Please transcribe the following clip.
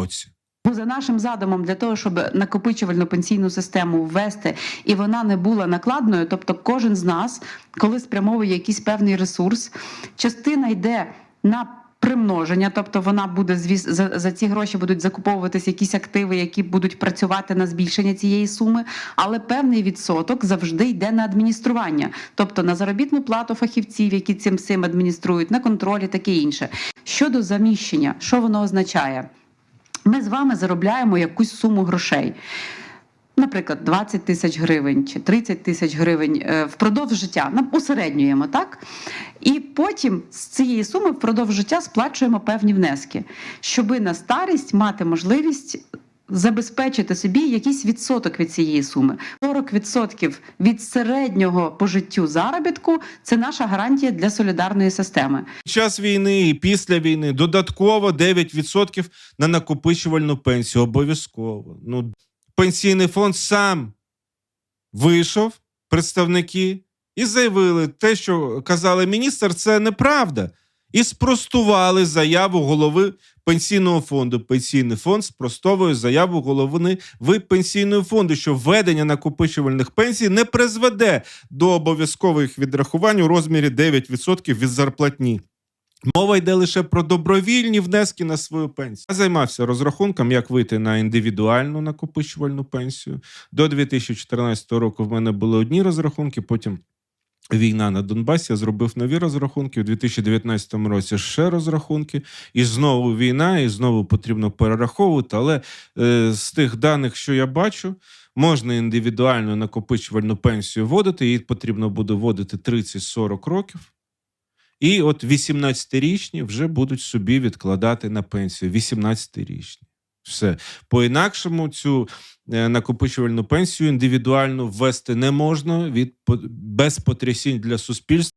році. Бо за нашим задумом для того, щоб накопичувальну пенсійну систему ввести і вона не була накладною, тобто кожен з нас, коли спрямовує якийсь певний ресурс, частина йде на примноження, тобто вона буде звіс за, за ці гроші будуть закуповуватися якісь активи, які будуть працювати на збільшення цієї суми, але певний відсоток завжди йде на адміністрування, тобто на заробітну плату фахівців, які цим всім адмініструють, на контролі, таке інше. Щодо заміщення, що воно означає? Ми з вами заробляємо якусь суму грошей. Наприклад, 20 тисяч гривень чи 30 тисяч гривень е, впродовж життя. Нам усереднюємо, так? І потім з цієї суми впродовж життя сплачуємо певні внески, щоби на старість мати можливість забезпечити собі якийсь відсоток від цієї суми. 40% від середнього по життю заробітку це наша гарантія для солідарної системи. Час війни і після війни додатково 9% на накопичувальну пенсію. Обов'язково. Ну, пенсійний фонд сам вийшов, представники, і заявили, те, що казали міністр, це неправда. І спростували заяву голови пенсійного фонду. Пенсійний фонд спростовує заяву голови пенсійного фонду, що введення накопичувальних пенсій не призведе до обов'язкових відрахувань у розмірі 9% від зарплатні. Мова йде лише про добровільні внески на свою пенсію. Я займався розрахунком, як вийти на індивідуальну накопичувальну пенсію. До 2014 року в мене були одні розрахунки, потім. Війна на Донбасі я зробив нові розрахунки у 2019 році ще розрахунки, і знову війна, і знову потрібно перераховувати. Але е, з тих даних, що я бачу, можна індивідуальну накопичувальну пенсію вводити. Її потрібно буде вводити 30-40 років. І от 18-річні вже будуть собі відкладати на пенсію. 18-річні. Все. По-інакшому цю е, накопичувальну пенсію індивідуально ввести не можна від по- без потрясінь для суспільства.